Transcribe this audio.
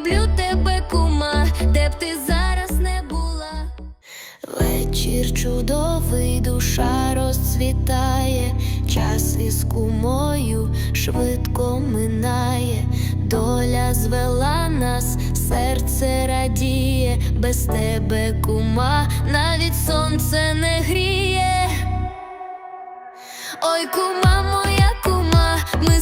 люблю тебе, кума, де б ти зараз не була. Вечір чудовий, душа розцвітає, час із кумою швидко минає, доля звела нас, серце радіє, без тебе кума, навіть сонце не гріє. Ой, кума моя кума, ми